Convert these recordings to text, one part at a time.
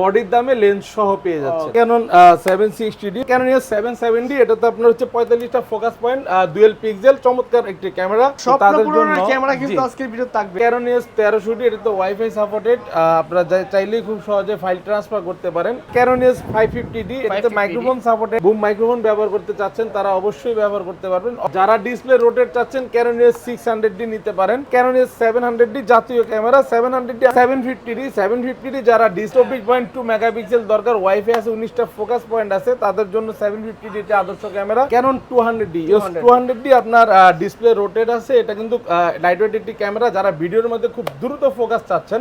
বডির দামে লেন্স সহ পেয়ে যাচ্ছে। Canon seven sixty D Canon seven seventy এটাতে আপনার হচ্ছে পঁয়তাল্লিশটা ফোকাস পয়েন্ট ডুয়েল পিক্সেল চমৎকার একটি ক্যামেরা স্বপ্ন পূরণের ক্যামেরা কিন্তু আজকের ভিডিও থাকবে। ক্যানন এস তেরোশো ডি এটা তো ওয়াইফাই সাপোর্টেড আপনারা চাইলেই খুব সহজে ফাইল ট্রান্সফার করতে পারেন। Canon S five fifty D এটাতে মাইক্রোফোন সাপোর্টেড বুম মাইক্রোফোন ব্যবহার করতে চাচ্ছেন তারা অবশ্যই ব্যবহার করতে পারবেন। যারা ডিসপ্লে রোটেট চাচ্ছেন ক্যানন সিক্স হান্ড্রেড ডি নিতে পারেন। Canon S seven hundred D জাতীয় camera seven hundred D seven fifty D seven fifty D যারা ডিস চব্বিশ পয়েন্ট টু মেগাপিক্সেল দরকার ওয়াইফাই আছে উনিশটা ফোকাস পয়েন্ট আছে তাদের জন্য সেভেন ফিফটি ডি আদর্শ camera. Canon two hundred D two hundred D আপনার ডিসপ্লে রোটেট আছে এটা কিন্তু একটি ক্যামেরা যারা ভিডিওর মধ্যে খুব দ্রুত ফোকাস চাচ্ছেন।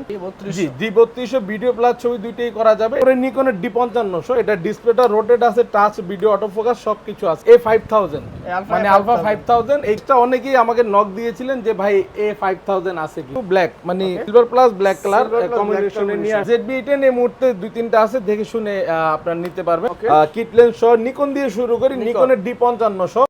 ডি বত্রিশশো। ভিডিও প্লাস ছবি দুইটাই করা যাবে। পরে নিকনের ডি পঞ্চান্নশো এটা ডিসপ্লেটা রোটেট আছে টাচ ভিডিও অটো ফোকাস সবকিছু আছে। এ ফাইভ থাউজেন্ড মানে আলফা ফাইভ থাউজেন্ড এইটা অনেকেই আমাকে নক দিয়েছিলেন যে ভাই এ ফাইভ থাউজেন্ড আছে কি? ব্ল্যাক মানে সিলভার প্লাস ব্ল্যাক কালার কম্বিনেশনে নিয়ে। জেড বি টেন এই মুহূর্তে দুই তিনটা আছে দেখে শুনে আহ, আপনারা নিতে পারবেন। কিট লেন্স সহ নিকন দিয়ে শুরু করি। নিকনের ডি পঞ্চান্নশো।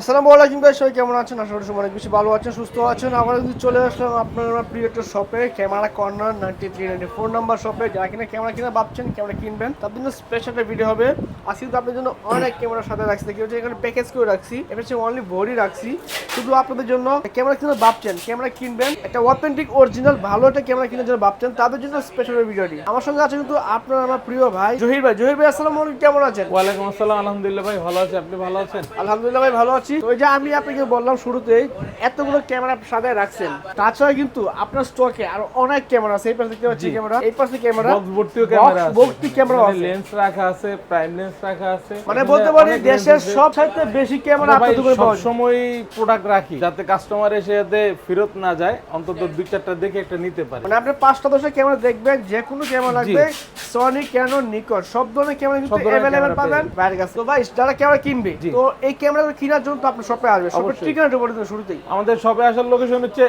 আসসালামু আলাইকুম ভাই সবাই কেমন আছেন? আশা করি সবাই অনেক বেশি ভালো আছেন সুস্থ আছেন। আবার যদি চলে আসলাম আপনার আমার প্রিয় একটা শপে camera corner ninety three ninety four number শপে যারা কিনা ক্যামেরা কিনা ভাবছেন ক্যামেরা কিনবেন। তার জন্য স্পেশাল একটা ভিডিও হবে। আজকে কিন্তু আপনাদের জন্য অনেক ক্যামেরার সাথে রাখছি। দেখি হচ্ছে এখানে প্যাকেজ করে রাখছি। এটা হচ্ছে অনলি বডি রাখছি। শুধু আপনাদের জন্য ক্যামেরা কিনে ভাবছেন ক্যামেরা কিনবেন। একটা অথেন্টিক অরিজিনাল ভালো একটা ক্যামেরা কিনার জন্য ভাবছেন তাদের জন্য স্পেশাল ভিডিওটি আমার সঙ্গে আছে কিন্তু আপনার আমার প্রিয় ভাই জহির ভাই। জহির ভাই আসসালামু আলাইকুম কেমন আছেন? ওয়ালাইকুম আসসালাম আলহামদুলিল্লাহ ভাই ভালো আছে। আপনি ভালো আছেন? আলহামদুলিল্লাহ ভাই ভালো তো ওই যে আমি আপনাকে বললাম শুরুতেই এতগুলো ক্যামেরা সাজায় রাখছেন। তাছাড়া কিন্তু আপনার স্টকে আর অনেক ক্যামেরা আছে। এই পাশে দেখতে পাচ্ছি ক্যামেরা এই পাশে ক্যামেরা। ভর্তিও ক্যামেরা ভর্তি ক্যামেরা আছে। লেন্স রাখা আছে প্রাইম লেন্স রাখা আছে। মানে বলতে পারি দেশের সব চাইতে বেশি ক্যামেরা আপনার দোকানে পাওয়া যায় সবসময় প্রোডাক্ট রাখি যাতে কাস্টমার এসে যাতে ফেরত না যায় অন্তত দুই চারটা দেখে একটা নিতে পারে। মানে আপনি পাঁচটা দশটা ক্যামেরা দেখবেন যে কোনো ক্যামেরা লাগবে সনি ক্যানন নিকন সব ধরনের ক্যামেরা কিন্তু অ্যাভেলেবেল পাবেন। বাইরের কাছে। তো ভাই যারা ক্যামেরা কিনবে। তো এই ক্যামেরাগুলো কেনার জন্য তো আপনার শপে আসবে। শপের ঠিকানাটা বলে দিন শুরুতেই। আমাদের শপে আসার লোকেশন হচ্ছে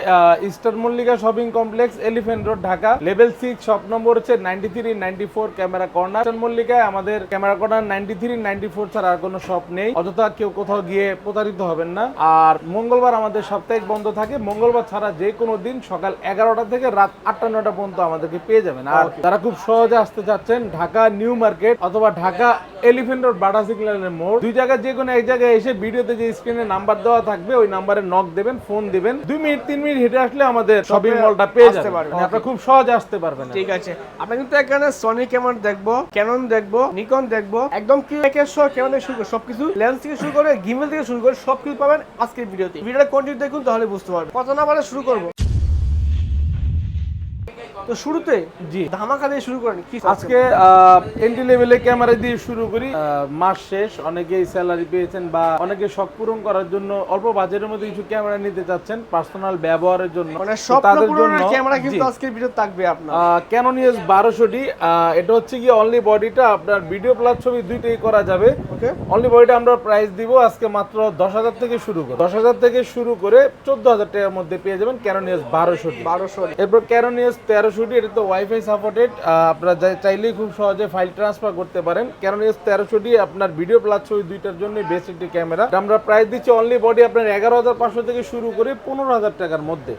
Eastern Mallika shopping complex elephant road Dhaka level six shop নম্বর হচ্ছে ninety three ninety four camera corner Eastern মল্লিকায় আমাদের camera corner ninety three ninety four ছাড়া আর কোনো শপ নেই। অযথা কেউ কোথাও গিয়ে প্রতারিত হবেন না। আর মঙ্গলবার আমাদের সাপ্তাহিক বন্ধ থাকে। মঙ্গলবার ছাড়া যে কোনো দিন সকাল এগারোটা থেকে রাত আটটা নটা পর্যন্ত আমাদেরকে পেয়ে যাবেন। আর যারা খুব সহজে আসতে চাচ্ছেন ঢাকা নিউ মার্কেট অথবা ঢাকা এলিফেন্ট রোড বাটা সিগন্যালের মোড়। দুই জায়গায় যে কোনো এক জায়গায় এসে ভিডিওতে যে স্ক্রিনে নাম্বার দেওয়া থাকবে ওই নাম্বারে নক দেবেন ফোন দিবেন। দুই মিনিট তিন মিনিট হেঁটে আসলে আমাদের শপিং মলটা পেয়ে যাবেন। পারবেন। আপনারা খুব সহজে আসতে পারবেন ঠিক আছে। আমরা কিন্তু এখানে সনি ক্যামেরা দেখব ক্যানন দেখব নিকন দেখব একদম কি একের সহ ক্যামেরা শুরু করে সবকিছু লেন্স থেকে শুরু করে গিমেল থেকে শুরু করে সবকিছু পাবেন আজকের ভিডিওতে। ভিডিওটা কন্টিনিউ দেখুন তাহলে বুঝতে পারবেন। কত বলে শুরু করব। তো শুরুতে জি। ধামাকা দিয়ে শুরু করেন কি আজকে লেভেলে ক্যামেরা দিয়ে শুরু করি। মাস শেষ স্যালারি পেয়েছেন বা অনেকে শখ পূরণ করার জন্য অল্প মধ্যে কিছু ক্যামেরা নিতে চাচ্ছেন পার্সোনাল ব্যবহারের জন্য। মানে তাদের জন্য ক্যামেরা কিন্তু আজকে ভিডিও থাকবে আপনার। ক্যানন ইউএস 1200 ডি এটা হচ্ছে কি অনলি বডিটা আপনার ভিডিও প্লাস ছবি দুইটাই করা যাবে। অনলি বডিটা আমরা প্রাইস দিব আজকে মাত্র 10000 থেকে শুরু করে 10000 থেকে শুরু করে 14000 টাকার মধ্যে পেয়ে যাবেন ক্যানন ইউএস 1200 ডি 1200 এরপর ক্যানন ইউএস 1300 তেরোশোটি এটা তো ওয়াইফাই সাপোর্টেড আপনারা চাইলেই খুব সহজে ফাইল ট্রান্সফার করতে পারেন। কেন এস তেরোশোটি আপনার ভিডিও প্লাস ছবি দুইটার জন্য বেশ একটি ক্যামেরা আমরা প্রায় দিচ্ছি অনলি বডি আপনার এগারো হাজার পাঁচশো থেকে শুরু করে পনেরো হাজার টাকার মধ্যে।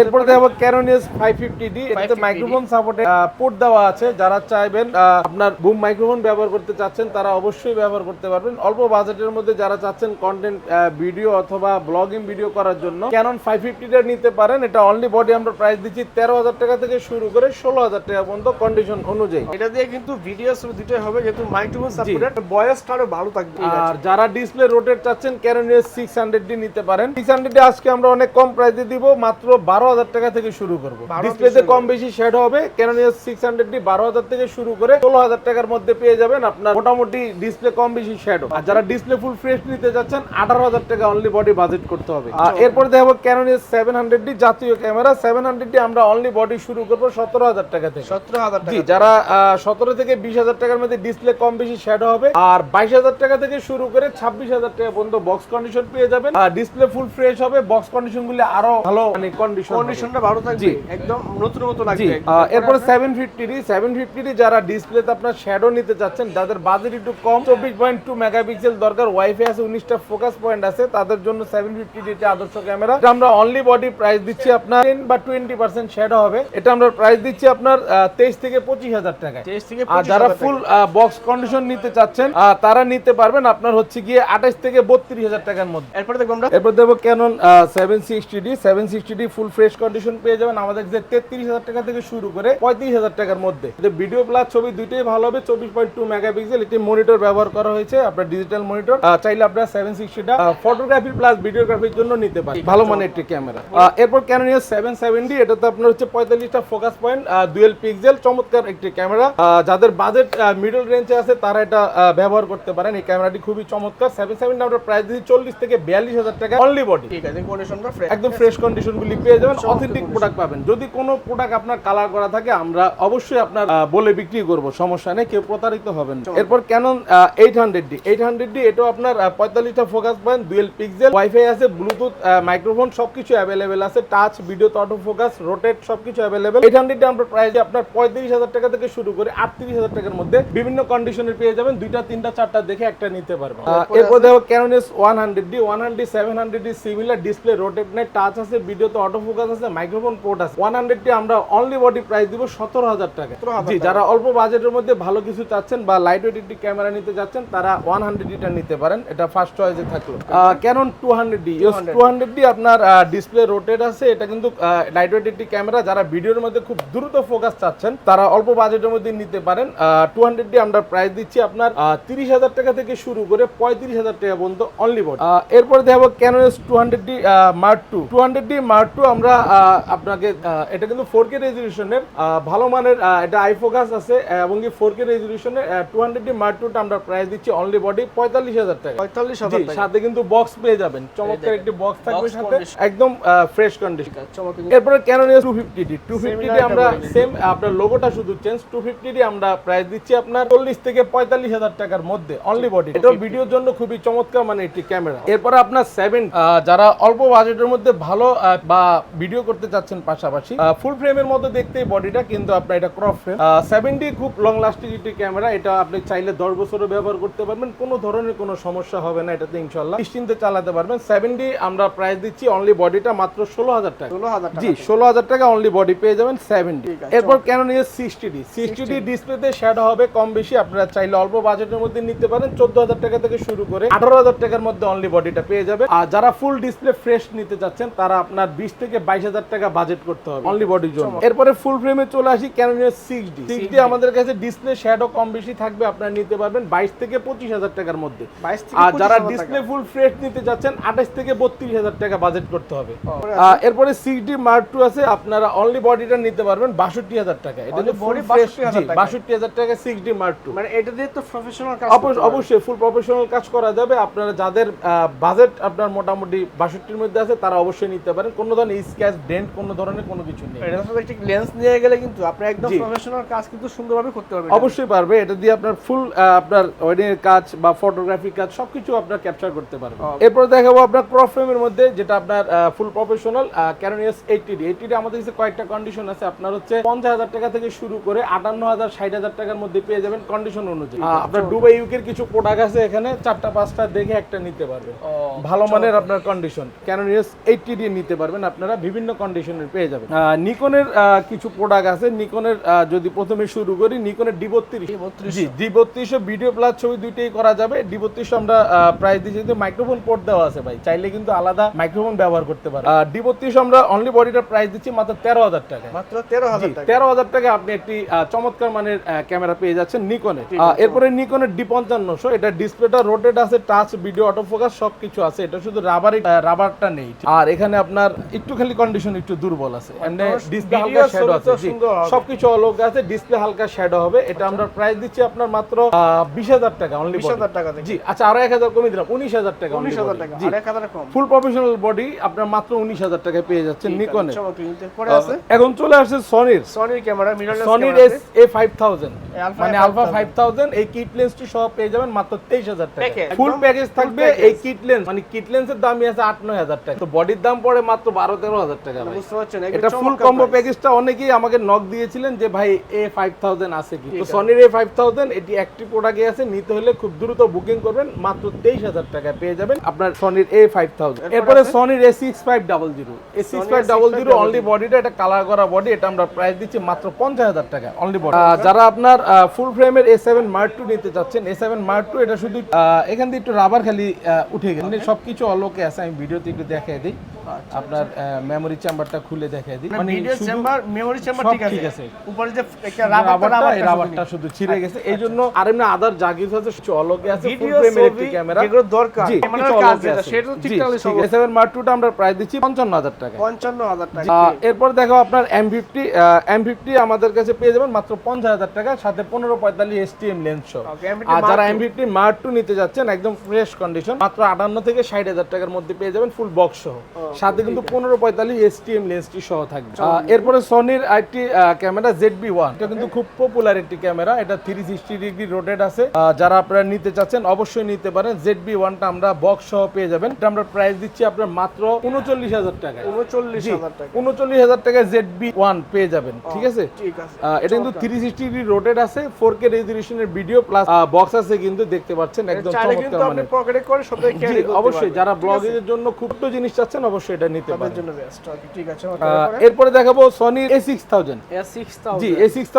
এরপর দেখব Canon S five fifty D microphone supported port দেওয়া আছে। যারা চাইবেন আপনার বুম মাইক্রোফোন ব্যবহার করতে চাচ্ছেন তারা অবশ্যই ব্যবহার করতে পারবেন। অল্প বাজেটের মধ্যে যারা চাচ্ছেন কন্টেন্ট ভিডিও অথবা ব্লগিং ভিডিও করার জন্য ক্যানন ফাইভ ফিফটিটা নিতে পারেন। এটা অনলি বডি আমরা প্রাইস দিচ্ছি তেরো হাজার টাকা থেকে শুরু করে ষোলো হাজার টাকা পর্যন্ত কন্ডিশন অনুযায়ী। এটা দিয়ে কিন্তু ভিডিও দুটোই হবে যেহেতু মাইক্রোফোন সাপোর্টেড বয়সটা আরও ভালো থাকবে। আর যারা ডিসপ্লে রোটেট চাচ্ছেন ক্যানন সিক্স হান্ড্রেড ডি নিতে পারেন। সিক্স হান্ড্রেড আজকে আমরা অনেক কম প্রাইসে দিব মাত্র বারো হাজার টাকা থেকে শুরু করব। ডিসপ্লেতে কম বেশি শেড হবে ক্যানন সিক্স হান্ড্রেড ডি বারো হাজার থেকে শুরু করে ষোলো হাজার টাকার মধ্যে পেয়ে যাবেন আপনার মোটামুটি ডিসপ্লে কম বেশি শেড আর যারা ডিসপ্লে ফুল ফ্রেশ নিতে যাচ্ছেন আঠারো হাজার টাকা অনলি বডি বাজেট করতে হবে। আর এরপর দেখাবো ক্যানন সেভেন হান্ড্রেড ডি জাতীয় ক্যামেরা সেভেন হান্ড্রেড ডি আমরা অনলি বডি শুরু করব সতেরো হাজার টাকা থেকে। সতেরো হাজার টাকা যারা সতেরো থেকে বিশ হাজার টাকার মধ্যে ডিসপ্লে কম বেশি শ্যাডো হবে আর বাইশ হাজার টাকা থেকে শুরু করে ছাব্বিশ হাজার টাকা পর্যন্ত বক্স কন্ডিশন পেয়ে যাবেন। আর ডিসপ্লে ফুল ফ্রেশ হবে বক্স কন্ডিশন গুলি আরও ভালো মানে কন্ডিশন কন্ডিশনটা ভালো থাকবে একদম নতুন মতো লাগবে। এরপরে সেভেন ফিফটি সেভেন ফিফটি যারা ডিসপ্লেতে আপনার শ্যাডো নিতে চাচ্ছেন যাদের বাজেট একটু কম চব্বিশ পয়েন্ট টু মেগাপিক্সেল দরকার ওয়াইফাই আছে উনিশটা ফোকাস পয়েন্ট আছে তাদের জন্য সেভেন ফিফটি আদর্শ ক্যামেরা আমরা অনলি বডি প্রাইস দিচ্ছি আপনার টেন বা টোয়েন্টি পার্সেন্ট শ্যাডো হবে। এটা আমরা প্রাইস দিচ্ছি আপনার তেইশ থেকে পঁচিশ হাজার টাকায়। আর যারা ফুল বক্স কন্ডিশন নিতে চাচ্ছেন তারা নিতে পারবেন আপনার হচ্ছে গিয়ে আঠাশ থেকে বত্রিশ হাজার টাকার মধ্যে। এরপরে দেখব আমরা। এরপর দেবো Canon seven sixty D seven sixty D full fresh condition পেয়ে যাবেন আমাদের যে তেত্রিশ হাজার টাকা থেকে শুরু করে পঁয়ত্রিশ হাজার টাকার মধ্যে। ভিডিও প্লাস ছবি দুইটাই ভালো হবে চব্বিশ পয়েন্ট টু মেগাপিক্সেল এটি মনিটর ব্যবহার করা হয়েছে আপনার ডিজিটাল মনিটর চাইলে আপনার সেভেন সিক্সটিটা ফটোগ্রাফি প্লাস ভিডিওগ্রাফির জন্য নিতে পারেন। ভালো মানের একটি ক্যামেরা এরপর ক্যানন সেভেন সেভেন্টি এটা তো আপনার হচ্ছে পঁয়তাল্লিশটা ফোকাস পয়েন্ট দুয়েল পিক্সেল চমৎকার একটি ক্যামেরা যাদের বাজেট মিডল রেঞ্জে আছে তারা এটা ব্যবহার করতে পারেন। এই ক্যামেরাটি খুবই চমৎকার। সেভেন সেভেন্টি আমরা প্রাইস দিচ্ছি চল্লিশ থেকে বিয়াল্লিশ হাজার টাকা। অনলি বডি ঠিক আছে কন্ডিশনটা ফ্রেশ একদম ফ্রেশ কন্ডিশন গুলি পেয়ে যাবেন। অথেন্টিক প্রোডাক্ট পাবেন। যদি কোনো প্রোডাক্ট আপনার কালার করা থাকে আমরা অবশ্যই আপনার বলে বিক্রি করব। সমস্যা নেই কেউ প্রতারিত হবেন না। এরপর Canon eight hundred D eight hundred D এটাও আপনার পঁয়তাল্লিশটা focus point dual pixel wifi আছে ব্লুটুথ মাইক্রোফোন সবকিছু অ্যাভেলেবেল আছে। Touch video auto focus rotate সবকিছু অ্যাভেলেবেল এইট হান্ড্রেড আমরা প্রাইস আপনার পঁয়ত্রিশ হাজার টাকা থেকে শুরু করে আটত্রিশ হাজার টাকার মধ্যে বিভিন্ন কন্ডিশনের পেয়ে যাবেন। দুইটা তিনটা চারটা দেখে একটা নিতে পারবেন। এরপর দেখো Canon S one hundred D one hundred seven hundred D similar display rotate নাই টাচ আছে ভিডিওতে অটো ফোকাস আছে মাইক্রোফোন পোর্ট আছে। ওয়ান হান্ড্রেড ডি আমরা অনলি বডি প্রাইস দিব সতেরো হাজার টাকা। জি যারা অল্প বাজেটের মধ্যে ভালো কিছু চাচ্ছেন বা লাইট ওয়েট একটি ক্যামেরা নিতে যাচ্ছেন তারা ওয়ান হান্ড্রেড ডিটা নিতে পারেন। এটা ফার্স্ট চয়েসে থাকল। Canon two hundred D two hundred D আপনার ডিসপ্লে রোটেট আছে। এটা কিন্তু লাইট ওয়েট একটি ক্যামেরা যারা ভিডিওর মধ্যে খুব দ্রুত ফোকাস চাচ্ছেন তারা অল্প বাজেটের মধ্যে নিতে পারেন। টু হান্ড্রেড ডি আমরা প্রাইস দিচ্ছি আপনার তিরিশ হাজার টাকা থেকে শুরু করে পঁয়ত্রিশ হাজার টাকা পর্যন্ত অনলি বডি এরপর দেখব Canon S two hundred D mark two two hundred D mark two আমরা আপনাকে এটা কিন্তু ফোর কে রেজলিউশনের ভালো মানের এটা আই ফোকাস আছে এবং কি ফোর কে রেজলিউশনের টু হান্ড্রেড ডি মার্ক টুটা আমরা প্রাইস দিচ্ছি অনলি বডি পঁয়তাল্লিশ হাজার টাকা। পঁয়তাল্লিশ হাজার সাথে কিন্তু বক্স পেয়ে যাবেন। চমৎকার একটি বক্স থাকবে সাথে একদম ফ্রেশ কন্ডিশন এরপরে Canon S two fifty D two fifty Similar আমরা সেম আপনার লোগোটা শুধু চেঞ্জ টু ফিফটি ডি আমরা প্রাইস দিচ্ছি আপনার চল্লিশ থেকে পঁয়তাল্লিশ হাজার টাকার মধ্যে অনলি বডি এটা ভিডিওর জন্য খুবই চমৎকার মানে একটি ক্যামেরা এরপরে আপনার সেভেন যারা অল্প বাজেটের মধ্যে ভালো বা ভিডিও করতে চাচ্ছেন পাশাপাশি ফুল ফ্রেমের মধ্যে দেখতে বডিটা কিন্তু আপনার এটা ক্রপ ফ্রেম সেভেন্টি খুব লং লাস্টিং একটি ক্যামেরা এটা আপনি চাইলে দশ বছরও ব্যবহার করতে পারবেন কোনো ধরনের কোনো সমস্যা হবে না এটাতে ইনশাল্লাহ নিশ্চিন্তে চালাতে পারবেন। সেভেন্টি আমরা প্রাইস দিচ্ছি অনলি বডিটা মাত্র ষোলো হাজার টাকা। ষোলো হাজার টাকা জি ষোলো হাজার টাকা অনলি বডি পেয়ে যাবেন। সেভেন্টি এরপর ক্যানন ইয়ে সিক্সটি ডি সিক্সটি ডি ডিসপ্লেতে শ্যাডো হবে কম বেশি আপনারা চাইলে অল্প বাজেটের মধ্যে নিতে পারেন। চোদ্দ হাজার টাকা থেকে শুরু করে আঠারো হাজার টাকার মধ্যে অনলি বডিটা পেয়ে যাবে। আর যারা ফুল ডিসপ্লে ফ্রেশ নিতে চাচ্ছেন তারা আপনার বিশ থেকে বাইশ হাজার টাকা বাজেট করতে হবে অনলি বডির জন্য। এরপরে ফুল ফ্রেমে চলে আসি ক্যানন ইয়ে সিক্স ডি সিক্স ডি আমাদের কাছে ডিসপ্লে শ্যাডো কম বেশি থাকবে আপনারা নিতে পারবেন বাইশ থেকে পঁচিশ হাজার টাকার মধ্যে। আর যারা ডিসপ্লে ফুল ফ্রেশ নিতে যাচ্ছেন আঠাশ থেকে বত্রিশ হাজার টাকা বাজেট করতে হবে। এরপরে সিক্স ডি মার্ক টু আছে আপনারা অনলি বডিটা নিতে পারবেন বাষট্টি হাজার টাকা। এটা Only যে ফুল body ফ্রেশ 62,000 টাকা। বাষট্টি হাজার টাকা সিক্স ডি মার্ক টু মানে এটা দিয়ে তো প্রফেশনাল কাজ অবশ্যই ফুল প্রফেশনাল কাজ করা যাবে। আপনারা যাদের বাজেট আপনার মোটামুটি বাষট্টির মধ্যে আছে তারা অবশ্যই নিতে পারেন। কোনো ধরনের স্ক্যাচ ডেন্ট কোনো ধরনের কোনো কিছু নেই। এটা লেন্স নিয়ে গেলে কিন্তু আপনি একদম প্রফেশনাল কাজ কিন্তু সুন্দরভাবে করতে পারবেন। অবশ্যই পারবে। এটা দিয়ে আপনার ফুল আপনার ওয়েডিং এর কাজ বা ফটোগ্রাফি কাজ সবকিছু আপনার ক্যাপচার করতে পারবেন এরপর দেখাবো আপনার ক্রপ ফ্রেমের মধ্যে যেটা আপনার ফুল প্রফেশনাল ক্যানোনিয়াস এইটটি ডি এইটটি আমাদের কাছে কয়েকটা কন্ডিশন আছে। আপনার হচ্ছে পঞ্চাশ হাজার টাকা থেকে শুরু করে আটান্ন হাজার ষাট হাজার টাকার মধ্যে পেয়ে যাবেন কন্ডিশন অনুযায়ী। আপনার দুবাই ইউকের কিছু প্রোডাক্ট আছে এখানে চারটা পাঁচটা দেখে একটা নিতে পারবেন। ভালো মানের আপনার কন্ডিশন ক্যানোনিয়াস এইটটি দিয়ে নিতে পারবেন আপনারা বিভিন্ন কন্ডিশনের পেয়ে যাবেন। নিকনের কিছু প্রোডাক্ট আছে নিকনের যদি প্রথমে শুরু করি নিকনের ডি বত্রিশ। জি ডি বত্রিশশো ভিডিও প্লাস ছবি দুইটাই করা যাবে। ডি বত্রিশশো আমরা প্রাইস দিচ্ছি কিন্তু মাইক্রোফোন পোর্ট দেওয়া আছে ভাই। চাইলে কিন্তু আলাদা মাইক্রোফোন ব্যবহার করতে পারেন। ডি বত্রিশশো আমরা অনলি বডিটার প্রাইস দিচ্ছি মাত্র তেরো হাজার টাকা মাত্র তেরো হাজার তেরো হাজার টাকা আপনি একটি চমৎকার মানের ক্যামেরা পেয়ে যাচ্ছেন নিকনে এরপরে নিকনের ডি পঞ্চান্নশো এটা ডিসপ্লেটা রোটেট আছে টাচ ভিডিও অটো ফোকাস সবকিছু আছে। এটা শুধু রাবারই রাবারটা নেই। আর এখানে আপনার একটু খালি কন্ডিশন একটু দুর্বল আছে। এমনি ডিসপ্লে হালকা শ্যাডো আছে সবকিছু আছে ডিসপ্লে হালকা শ্যাডো হবে। এটা আমরা প্রাইস দিচ্ছি আপনার মাত্র বিশ হাজার টাকা অনলি 20,000 টাকা থেকে। জি আচ্ছা আরও এক হাজার কমে দিলাম উনিশ হাজার টাকা উনিশ হাজার টাকা হাজার ফুল প্রফেশনাল বডি আপনার মাত্র উনিশ হাজার টাকায় পেয়ে যাচ্ছেন নিকনে এখন চলে আসছে সনির সনির camera mirrorless সনির S A five thousand Alpha মানে আলফা ফাইভ থাউজেন্ড এই কিট লেন্সটি সহ পেয়ে যাবেন মাত্র তেইশ হাজার টাকা। ফুল প্যাকেজ থাকবে এই কিট লেন্স মানে কিট লেন্সের দামই আছে আট নয় হাজার টাকা। তো বডির দাম পড়ে মাত্র বারো তেরো হাজার টাকা ভাই। বুঝতে পারছেন এটা ফুল কম্বো প্যাকেজটা অনেকেই আমাকে নক দিয়েছিলেন যে ভাই এ ফাইভ থাউজেন্ড আছে কি? তো সনির এ ফাইভ থাউজেন্ড এটি একটি প্রোডাক্টে আছে। নিতে হলে খুব দ্রুত বুকিং করবেন। মাত্র তেইশ হাজার টাকায় পেয়ে যাবেন আপনার সনির এ ফাইভ থাউজেন্ড এরপর এরপরে সনির A six five double zero A six five double zero A6500 only বডিটা এটা কালার করা বডি এটা আমরা প্রাইস দিচ্ছি মাত্র পঞ্চাশ হাজার টাকা অনলি বডি যারা আপনার ফুল ফ্রেমের এ সেভেন মার্ক টু নিতে চাচ্ছেন এ সেভেন মার্ক টু এটা শুধু এখান দিয়ে একটু রাবার খালি উঠে গেছে। মানে সবকিছু অলোকে আছে, আমি ভিডিওতে একটু দেখাই দিই। আপনার মেমোরি চেম্বারটা খুলে দেখাই দিই। মানে ভিডিও চেম্বার মেমোরি চেম্বার ঠিক আছে। ঠিক আছে। উপরে যে একটা রাবারটা রাবারটা শুধু ছিঁড়ে গেছে। এই জন্য আর এমনি আদার যা কিছু আছে অলগে আছে ফুল ফ্রেমের একটি ক্যামেরা যেগুলো দরকার। ক্যামেরার কাজ যেটা সেটা তো জি ঠিকঠাক হলে সব সেভেন মার্ক টুটা আমরা প্রাইস দিচ্ছি পঞ্চান্ন হাজার টাকা পঞ্চান্ন হাজার টাকা। এরপর দেখো আপনার এম ফিফটি এম ফিফটি আমাদের কাছে পেয়ে যাবেন মাত্র পঞ্চাশ হাজার টাকা সাথে পনেরো পঁয়তাল্লিশ এস টি এম লেন্স সহ। আর যারা M50 Mark M fifty mark two নিতে যাচ্ছেন একদম ফ্রেশ কন্ডিশন মাত্র আটান্ন থেকে ষাট হাজার টাকার মধ্যে পেয়ে যাবেন ফুল বক্স সহ। সাথে কিন্তু পনেরো পঁয়তাল্লিশ এস টি এম লেন্সটি সহ থাকবে। এরপরে সনির একটি ক্যামেরা জেড বি ওয়ান এটা কিন্তু খুব পপুলার একটি ক্যামেরা এটা থ্রি সিক্সটি ডিগ্রি রোটেড আছে। যারা আপনারা নিতে চাচ্ছেন অবশ্যই নিতে পারেন। জেড বি ওয়ানটা আমরা বক্স সহ পেয়ে যাবেন। এটা আমরা প্রাইস দিচ্ছি আপনার মাত্র উনচল্লিশ হাজার টাকা উনচল্লিশ হাজার টাকা উনচল্লিশ হাজার টাকায় জেড বি ওয়ান পেয়ে যাবেন। ঠিক আছে? এটা কিন্তু থ্রি সিক্সটি ডিগ্রি রোটেড আছে। ফোর কে রেজুলেশনের ভিডিও প্লাস বক্স আছে কিন্তু দেখতে পাচ্ছেন। একদম চমৎকার মানে অবশ্যই। যারা আছে? ব্লগের জন্য খুব তো জিনিস চাচ্ছেন অবশ্যই এটা নিতে তাদের পারেন। জন্য বেস্ট ওকে ঠিক আছে আহ, এরপরে দেখাবো A six thousand G A six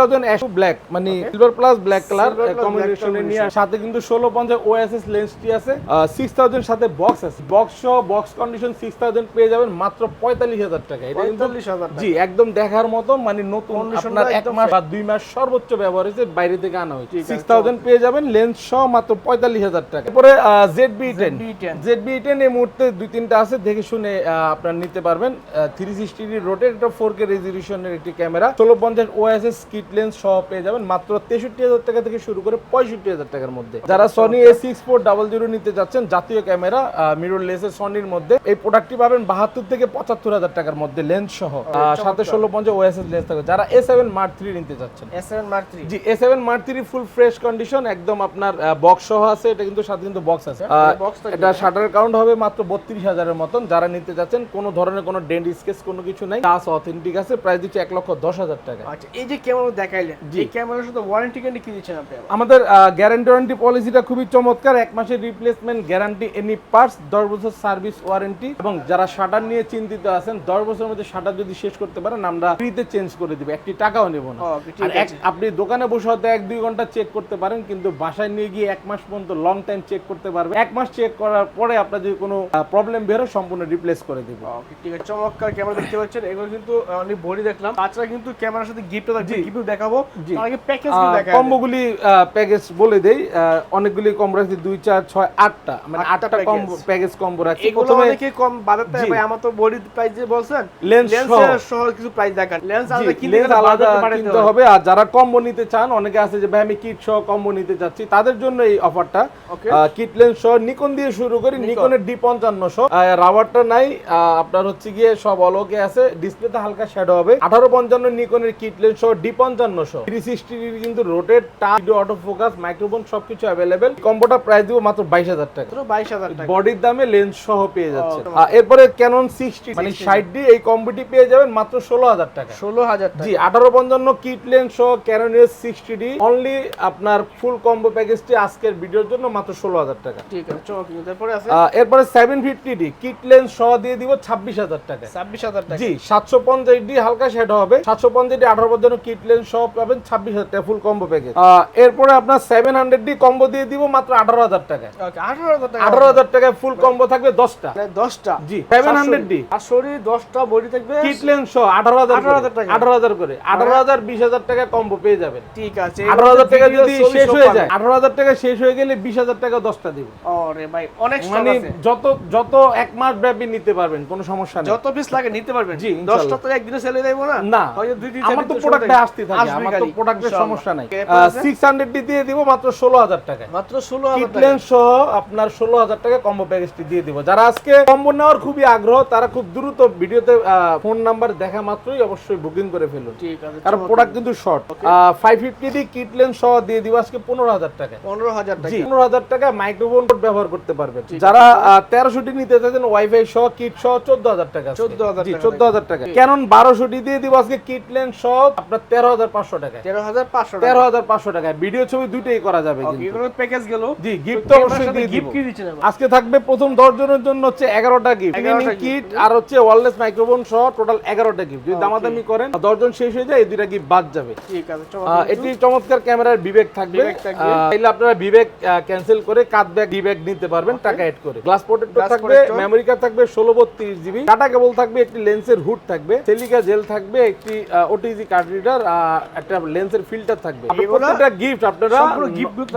black মানে সিলভার প্লাস ব্ল্যাক কালার কম্বিনেশনে নিয়ে সাথে কিন্তু ষোলো পঞ্চাশ ওএসএস লেন্সটি আছে। সিক্স থাউজেন্ড সাথে বক্স আছে। বক্স সহ বক্স কন্ডিশন সিক্স থাউজেন্ড পেয়ে যাবেন মাত্র পঁয়তাল্লিশ হাজার টাকা। এটা কিন্তু পঁয়তাল্লিশ হাজার টাকা। জি একদম দেখার মতো মানে নতুন আপনার এক মাস বা দুই মাস সর্বোচ্চ ব্যবহার হয়েছে বাইরে থেকে আনা হয়েছে। ঠিক আছে, সিক্স থাউজেন্ড পেয়ে যাবেন লেন্স সহ মাত্র পঁয়তাল্লিশ হাজার টাকা। এরপরে Z B ten ZB10 Z B ten এই মুহূর্তে দুই তিনটা আছে দেখে শুনে আপনার নিতে পারবেন থ্রি সিক্সটি রোটের এটা ফোর কে রেজলিউশনের একটি ক্যামেরা ষোলো পঞ্চাশ ওএসএস কিট লেন্স সহ পেয়ে যাবেন মাত্র তেষট্টি হাজার টাকা থেকে শুরু করে পঁয়ষট্টি হাজার টাকার মধ্যে। যারা Sony A six four double zero নিতে যাচ্ছেন জাতীয় ক্যামেরা মিরর লেসের সনির মধ্যে এই প্রোডাক্টটি পাবেন বাহাত্তর থেকে পঁচাত্তর হাজার টাকার মধ্যে লেন্স সহ। সাথে ষোলো পঞ্চাশ ওএসএস লেন্স থাকবে। যারা এ সেভেন মার্ক থ্রি নিতে যাচ্ছেন S seven mark three G A seven mark three full fresh condition একদম আপনার বক্স সহ আছে এটা কিন্তু সাথে কিন্তু বক্স আছে। এটা শাটার কাউন্ট হবে মাত্র বত্রিশ হাজারের মতন। যারা নিতে যাচ্ছেন কোনো ধরনের কোনো ডেন্ট স্কেচ কোনো কিছু নাই। টাচ অথেন্টিক আছে প্রাইস দিচ্ছে এক লক্ষ দশ হাজার টাকা। আচ্ছা এই যে ক্যামেরা দেখাইলেন জি। এই ক্যামেরার সাথে ওয়ারেন্টি গ্যারান্টি কি দিচ্ছেন আপনি আমাদের গ্যারান্টি ওয়ারেন্টি পলিসিটা খুবই চমৎকার। এক মাসের রিপ্লেসমেন্ট গ্যারান্টি এনি পার্টস দশ বছর সার্ভিস ওয়ারেন্টি এবং যারা শাটার নিয়ে চিন্তিত আছেন দশ বছরের মধ্যে শাটার যদি শেষ করতে পারেন আমরা ফ্রিতে চেঞ্জ করে দিব একটি টাকাও নেব না। আর। আপনি দোকানে বসে হয়তো এক দুই ঘণ্টা চেক করতে পারেন কিন্তু বাসায় নিয়ে গিয়ে এক মাস পর্যন্ত লং টাইম চেক করতে পারবে এক মাস চেক করার পরে আপনার যদি কোনো প্রবলেম বেরো সম্পূর্ণ রিপ্লেস করে দিব। ঠিক আছে চমৎকার ক্যামেরা দেখতে পাচ্ছেন। এগুলো কিন্তু অনেক বডি দেখলাম। তাছাড়া কিন্তু ক্যামেরার সাথে গিফট জি। গিফট দেখাবো। তার আগে প্যাকেজ দেখাবো কম্বোগুলি প্যাকেজ বলে দেই। অনেকগুলি কম্বো রাখছি দুই চার ছয় আটটা। মানে আটটা আটটা কম্বো প্যাকেজ কম্বো রাখছি। প্রথমে অনেকে কম বাজার থেকে ভাই আমার তো বডি প্রাইস যে বলছেন লেন্সের সহ। কিছু প্রাইস দেখান। লেন্স আলাদা কিনতে আলাদা কিনতে হবে। আর যারা কম্বো নিতে চান অনেকে আছে যে ভাই আমি কিট সহ কম্বো নিতে চাচ্ছি। তাদের জন্য এই অফারটা কিট লেন্স সহ নিকন দিয়ে শুরু করি নিকনের ডি পঞ্চান্ন রাবারটা নাই আপনার হচ্ছে গিয়ে সব অলকে আছে। ডিসপ্লেতে হালকা শ্যাডো হবে। আঠারো পঞ্চান্ন নিকনের কিট লেন্স সহ ডি পঞ্চান্ন সহ। থ্রি সিক্সটি কিন্তু rotate touch auto focus microphone সবকিছু অ্যাভেলেবেল কম্বোটা প্রাইস দিব মাত্র বাইশ হাজার টাকা। বাইশ হাজার টাকা। বডির দামে লেন্স সহ পেয়ে যাচ্ছে আর এরপরে ক্যানন সিক্সটি মানে ষাট ডি এই কম্বোটি পেয়ে যাবেন মাত্র ষোলো হাজার টাকা। ষোলো হাজার জি আঠারো পঞ্চান্ন কিট লেন্স সহ ক্যানোনিয়ার সিক্সটি ডি অনলি আপনার ফুল কম্বো প্যাকেজটি আজকের ভিডিওর জন্য মাত্র ষোলো হাজার টাকা। ঠিক আছে এরপরে seven fifty D kit lens সহ দিয়ে দিব ছাব্বিশ হাজার টাকা। ছাব্বিশ হাজার টাকা। জি সাতশো পঞ্চাশ ডি হালকা হবে। সাতশো পঞ্চাশ ডি আঠারো কিট লেন্স সহ পাবেন ছাব্বিশ হাজার টাকা ফুল কম্বো প্যাকেজ এরপরে আপনার সেভেন হান্ড্রেড ডি কম্বো দিয়ে দিব মাত্র আঠারো হাজার টাকা। আঠারো হাজার টাকা। আঠারো হাজার টাকায় ফুল কম্বো থাকবে দশটা। মানে দশটা? জি, 700 ডি। আর শরীর দশটা বডি থাকবে কিট সহ আঠারো হাজার 18,000 টাকা। আঠারো হাজার করে। আঠারো হাজার বিশ হাজার টাকা কম্বো পেয়ে যাবেন। ঠিক আছে আঠারো হাজার টাকা যদি শেষ হয়ে যায় আঠারো হাজার টাকা শেষ হয়ে গেলে বিশ হাজার টাকা দশটা দিব। ভাই অনেক মানে যত যত এক মাস ব্যাপী নিতে পারবেন কোনো সমস্যা নেই। যত পিস লাগে নিতে পারবেন। জি, তো একদিনে সেলে দেবো না? না দুই আমার তো প্রোডাক্টে আসতে থাকে আমার তো। প্রোডাক্টের সমস্যা নাই। কে বলেছে? দিয়ে দিব মাত্র ষোলো হাজার টাকায় মাত্র ষোলো হাজার টাকা। কিটলেন সহ আপনার ষোলো হাজার টাকা কম্বো প্যাকেজটি দিয়ে দিব। যারা আজকে কম্বো নেওয়ার খুবই আগ্রহ তারা খুব দ্রুত ভিডিওতে ফোন নাম্বার দেখা মাত্রই অবশ্যই বুকিং করে ফেলুন। ঠিক আছে কারণ প্রোডাক্ট কিন্তু short five fifty D kit lens সহ দিয়ে দিব আজকে পনেরো হাজার টাকা। পনেরো হাজার টাকা। জি পনেরো হাজার টাকা মাইক্রোফোন ব্যবহার করতে পারবেন। যারা তেরোশোটি নিতে চাইছেন ওয়াইফাই সহ কিট সহ চোদ্দ হাজার টাকা 14,000 জি চোদ্দ হাজার টাকা। ক্যানন বারোশোটি দিয়ে দিব আজকে কিটলেন সহ আপনার তেরো হাজার পাঁচশো টাকা তেরো হাজার পাঁচশো তেরো হাজার পাঁচশো টাকা ভিডিও ছবি দুইটাই করা যাবে প্যাকেজ গেল। জি গিফট তো অবশ্যই দিয়ে দিব। গিফট কি দিচ্ছেন আবার? আজকে থাকবে প্রথম দশ জনের জন্য হচ্ছে এগারোটা গিফট 11টা কিট আর হচ্ছে ওয়ারলেস মাইক্রোফোন সহ টোটাল এগারোটা গিফট যদি দামাদামি করেন দশ জন শেষ হয়ে যায় এই দুইটা গিফট বাদ যাবে। ঠিক আছে এটি চমৎকার ক্যামেরার বিবেক থাকবে। আপনারা বিবেক ক্যান্সেল করে কাট ব্যাগ বিবেক নিতে পারবেন টাকা এড করে। গ্লাস প্রোটেক্টর থাকবে। মেমোরি কার্ড থাকবে ষোলো বত্রিশ জিবি টাটা কেবল থাকবে একটি লেন্সের হুড থাকবে সেলিকা জেল থাকবে একটি ওটিজি কার্ড রিডার একটা লেন্সের ফিল্টার থাকবে প্রত্যেকটা গিফট আপনারা।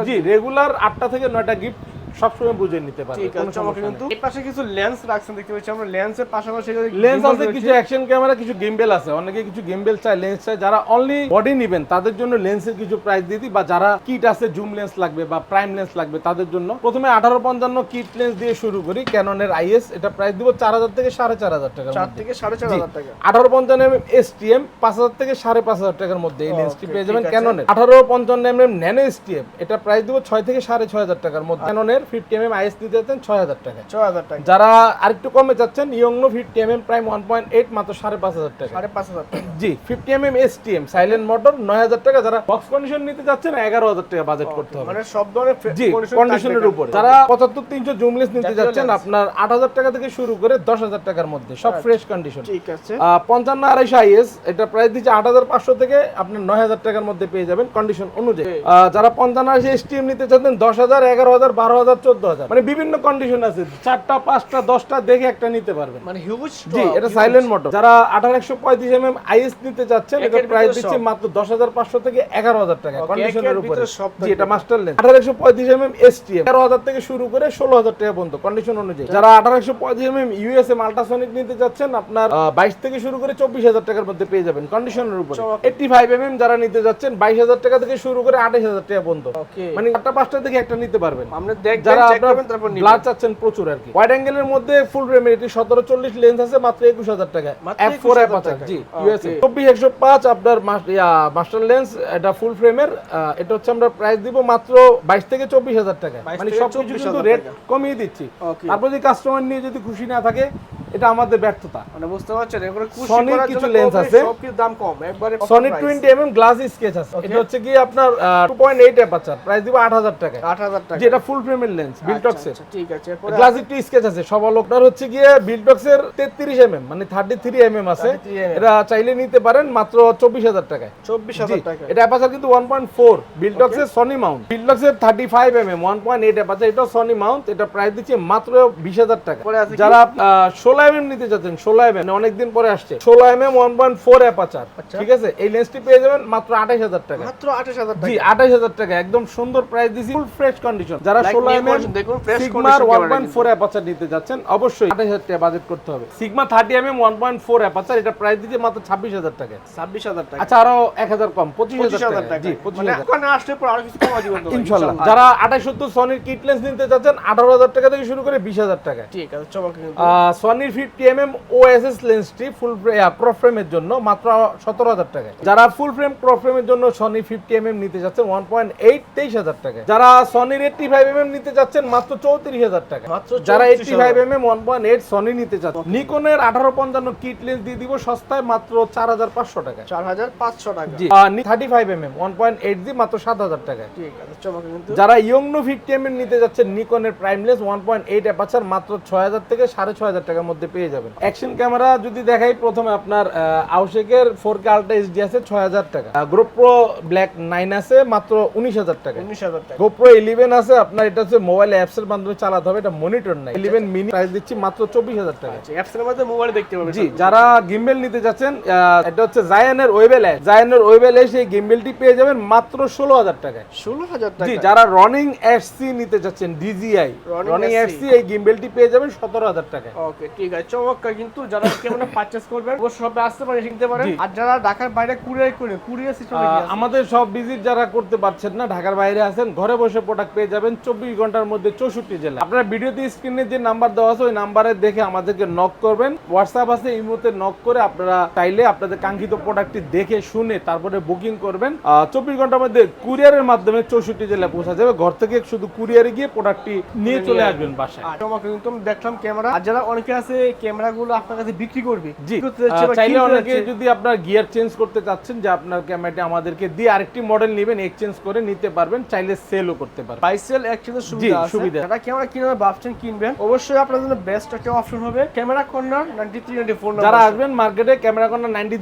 জি রেগুলার আটটা থেকে নয়টা গিফট সবসময় বুঝে নিতে পারবেন ঠিক আছে চমৎকার। কিন্তু এর পাশে কিছু লেন্স রাখছেন দেখতে পাচ্ছি আমরা। লেন্সের পাশাপাশি লেন্স আছে কিছু অ্যাকশন ক্যামেরা কিছু গিম্বেল আছে। অনেকে কিছু গিম্বেল চায় লেন্স চায়। যারা অনলি বডি নেবেন তাদের জন্য লেন্সের কিছু প্রাইস দিয়ে দিই। বা যারা কিট আছে জুম লেন্স লাগবে বা প্রাইম লেন্স লাগবে তাদের জন্য প্রথমে আঠারো পঞ্চান্ন কিট লেন্স দিয়ে শুরু করি। ক্যাননের আইএস এটা প্রাইস দিব চার হাজার থেকে সাড়ে চার হাজার টাকার চার থেকে সাড়ে চার হাজার টাকা। আঠারো পঞ্চান্ন এম এসটিএম পাঁচ হাজার থেকে সাড়ে পাঁচ হাজার টাকার মধ্যে এই লেন্সটি পেয়ে যাবেন। ক্যাননের আঠারো পঞ্চান্ন এম এম ন্যানো এসটিএম এটা প্রাইস দিব ছয় থেকে সাড়ে ছয় হাজার টাকার মধ্যে। ক্যাননের ফিফটি এম এম আইএস দিতে যাচ্ছেন ছয় হাজার টাকা ছয় হাজার টাকা। যারা আরেকটু কমে চাচ্ছেন ইয়ংনো fifty M M prime one point eight মাত্র সাড়ে পাঁচ হাজার টাকা সাড়ে পাঁচ হাজার টাকা। জি fifty M M S T M silent motor নয় হাজার টাকা। যারা বক্স কন্ডিশন নিতে চাচ্ছেন এগারো হাজার টাকা বাজেট করতে হবে। মানে সব ধরনের জি কন্ডিশনের উপর। যারা পঁচাত্তর তিনশো জুমলেস নিতে যাচ্ছেন আপনার আট হাজার টাকা থেকে শুরু করে দশ হাজার টাকার মধ্যে সব ফ্রেশ কন্ডিশন ঠিক আছে। পঞ্চান্ন আড়াইশো আইএস এটা প্রাইস দিচ্ছে আট হাজার পাঁচশো থেকে আপনার নয় হাজার টাকার মধ্যে পেয়ে যাবেন কন্ডিশন অনুযায়ী। যারা পঞ্চান্ন আড়াইশো এসটিএম নিতে চাচ্ছেন দশ হাজার এগারো হাজার বারো হাজার চোদ্দ হাজার। মানে বিভিন্ন কন্ডিশন আছে। চারটা পাঁচটা দশটা দেখে একটা নিতে পারবেন। মানে হিউজ জি এটা সাইলেন্ট মোটর যারা আঠারো একশো পঁয়ত্রিশ এম এম আইএস নিতে চাচ্ছেন এটা প্রাইস দিচ্ছে মাত্র দশ হাজার পাঁচশো থেকে এগারো হাজার টাকা কন্ডিশনের উপরে। জি এটা মাস্টার লেন্স আঠারো একশো পঁয়ত্রিশ এম এম এসটিএম তেরো হাজার থেকে শুরু করে ষোলো হাজার টাকা পর্যন্ত কন্ডিশন অনুযায়ী। যারা আঠারো একশো পঁয়ত্রিশ এম এম ইউএসএম আল্ট্রাসনিক নিতে চাচ্ছেন আপনার বাইশ থেকে শুরু করে চব্বিশ হাজার টাকার মধ্যে পেয়ে যাবেন কন্ডিশনের উপরে। এইটটি ফাইভ এম এম যারা নিতে যাচ্ছেন বাইশ হাজার টাকা থেকে শুরু করে আঠাশ হাজার টাকা পর্যন্ত। মানে চারটা পাঁচটা থেকে একটা নিতে পারবেন। আপনি দেখবেন যারা আপনারা ব্লাড চাচ্ছেন প্রচুর আর কি। ওয়াইড অ্যাঙ্গেলের মধ্যে ফুল এটি সতেরো চল্লিশ লেন্স আছে মাত্র একুশ হাজার টাকা মাত্র এফ ফোর 21,000 এফ আছে জি ইউএসএ চব্বিশ একশো পাঁচ আপনার মাস্টার লেন্স এটা ফুল ফ্রেমের এটা হচ্ছে আমরা প্রাইস দিব মাত্র বাইশ থেকে চব্বিশ হাজার টাকা মানে কিন্তু রেট কমিয়ে দিচ্ছি. তারপর যদি কাস্টমার নিয়ে যদি খুশি না থাকে এটা আমাদের ব্যর্থতা। মানে বুঝতে পারছেন? এগুলো কিছু কমে, আছে। সব কিছু দাম কম? একবারে Sony twenty M M glass sketch আছে। এটা হচ্ছে কি আপনার two point eight aperture price দিব আট হাজার টাকা আট হাজার টাকা যেটা ফুল ফ্রেমের লেন্স বিলটক্সের আচ্ছা, ঠিক আছে। এরপরে গ্লাস একটু স্কেচ আছে। সব হচ্ছে গিয়ে বিলটক্স এর তেত্রিশ এম এম মানে থার্টি থ্রি এম এম আছে। 33 mm এটা চাইলে নিতে পারেন মাত্র চব্বিশ হাজার টাকায়। চব্বিশ জি, হাজার টাকা এটা অ্যাপাচার কিন্তু ওয়ান পয়েন্ট ফোর বিলটক্স এর সনি মাউন্ট বিলটক্স এর thirty five M M one point eight aperture এটাও সনি মাউন্ট এটা প্রাইস দিচ্ছে মাত্র বিশ হাজার টাকা? যারা ষোলো এম এম নিতে চাচ্ছেন ষোলো এম এম অনেকদিন পরে আসছে। ষোলো M M one point four aperture. ঠিক আছে? এই লেন্সটি পেয়ে যাবেন মাত্র আঠাশ হাজার টাকা। মাত্র আঠাশ হাজার জি আঠাশ হাজার টাকা একদম সুন্দর প্রাইস দিছি ফুল ফ্রেশ কন্ডিশন যারা ষোলো এম এম সিগমার ওয়ান পয়েন্ট ফোর অ্যাপাচার নিতে যাচ্ছেন অবশ্যই আঠাশ হাজার টাকা বাজেট করতে হবে। Sigma thirty M M one point four aperture এটা প্রাইস দিচ্ছে মাত্র ছাব্বিশ হাজার টাকা। ছাব্বিশ হাজার টাকা। আচ্ছা আরও এক হাজার কম পঁচিশ হাজার টাকা। জি পঁচিশ মানে হাজার আসলে পর আরও কিছু কমা দিবেন তো ইনশাল্লাহ। ইনশাল্লাহ। যারা আঠাশ সত্তর সনির কিট লেন্স নিতে চাচ্ছেন আঠারো হাজার টাকা থেকে শুরু করে বিশ হাজার টাকা। ঠিক আছে সনির ফিফটি এম এম ওএসএস লেন্সটি ফুল প্রো ফ্রেমের জন্য মাত্র সতেরো হাজার টাকা যারা ফুল ফ্রেম প্রো ফ্রেমের জন্য সনি ফিফটি এম এম নিতে যাচ্ছেন ওয়ান পয়েন্ট এইট তেইশ হাজার টাকা যারা সনির এইটটি ফাইভ এম এম নিতে যাচ্ছেন মাত্র চৌত্রিশ হাজার টাকা মাত্র যারা eighty five M M one point eight Sony নিতে চাচ্ছেন নিকনের আঠারো পঞ্চান্ন কিট লেন্স দিয়ে দিব সস্তায় মাত্র চার হাজার পাঁচশো টাকা চার হাজার পাঁচশো টাকা। জি thirty five M M one point eight জি মাত্র সাত হাজার টাকা ঠিক আছে যারা ইয়ংনো ফিফটি এম এম নিতে যাচ্ছেন নিকনের prime lens one point eight aperture মাত্র ছয় হাজার থেকে সাড়ে ছয় হাজার টাকার মধ্যে পেয়ে যাবেন। অ্যাকশন ক্যামেরা যদি দেখাই প্রথমে আপনার আউশেকের ফোর কে আলট্রা এইচডি আছে ছয় হাজার টাকা। গ্রোপ্রো ব্ল্যাক নাইন আছে মাত্র উনিশ হাজার টাকা। উনিশ হাজার টাকা। গোপ্রো ইলেভেন আছে আপনার এটা হচ্ছে মোবাইল অ্যাপস এর মাধ্যমে চালাতে হবে এটা মনিটর নাই। ইলেভেন মিনি প্রাইস দিচ্ছি মাত্র চব্বিশ হাজার টাকা। আচ্ছা অ্যাপসের মধ্যে মোবাইলে দেখতে পাবেন জি যারা গিম্বেল নিতে যাচ্ছেন এটা হচ্ছে জায়ানের ওয়েবেল অ্যাপ জায়ানের ওয়েবেল এ সেই গিম্বেলটি পেয়ে যাবেন মাত্র ষোলো হাজার টাকায়। ষোলো হাজার টাকা? জি যারা রনিং এসসি নিতে যাচ্ছেন ডিজিআই রনিং এসসি এই গিম্বেলটি পেয়ে যাবেন সতেরো হাজার টাকা ওকে ঠিক ঠিক আছে চমৎকার। কিন্তু যারা ক্যামেরা পারচেজ করবেন অবশ্যই সবে আসতে পারেন শিখতে পারেন আর যারা ঢাকার বাইরে কুরিয়ার করে কুরিয়ার সিস্টেম আমাদের সব ভিজিট যারা করতে পারছেন না ঢাকার বাইরে আছেন ঘরে বসে প্রোডাক্ট পেয়ে যাবেন চব্বিশ ঘণ্টার মধ্যে চৌষট্টি জেলা। আপনার ভিডিওতে স্ক্রিনে যে নাম্বার দেওয়া আছে ওই নাম্বারে দেখে আমাদেরকে নক করবেন। হোয়াটসঅ্যাপ আছে এই মুহূর্তে নক করে আপনারা চাইলে আপনাদের কাঙ্ক্ষিত প্রোডাক্টটি দেখে শুনে তারপরে বুকিং করবেন। চব্বিশ ঘণ্টার মধ্যে কুরিয়ারের মাধ্যমে চৌষট্টি জেলায় পৌঁছা যাবে। ঘর থেকে শুধু কুরিয়ারে গিয়ে প্রোডাক্টটি নিয়ে চলে আসবেন বাসায়। দেখলাম ক্যামেরা আর যারা অনেকে আছে ক্যামেরা গুলো আপনার কাছে বিক্রি করবে জি চাইলে অনেকে যদি আপনার গিয়ার চেঞ্জ করতে চাচ্ছেন যে আপনার ক্যামেরাটি আমাদেরকে দিয়ে আরেকটি মডেল নেবেন এক্সচেঞ্জ করে নিতে পারবেন চাইলে সেলও করতে পারবেন। বাইসেল এক্সচেঞ্জের সুবিধা আছে। সুবিধা। যারা ক্যামেরা কিনবে ভাবছেন কিনবেন অবশ্যই আপনার জন্য বেস্ট একটা অপশন হবে ক্যামেরা কর্নার 93 94 যারা আসবেন মার্কেটে ক্যামেরা কর্নার নাইনটি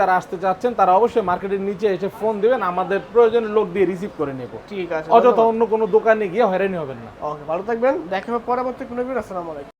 যারা আসতে চাচ্ছেন তারা অবশ্যই মার্কেটের নিচে এসে ফোন দিবেন আমাদের প্রয়োজনের লোক দিয়ে রিসিভ করে নেব। ঠিক আছে অযথা অন্য কোনো দোকানে গিয়ে হয়রানি হবেন না। ওকে ভালো থাকবেন দেখা হবে পরবর্তী কোনো ভিডিও আসসালামু আলাইকুম।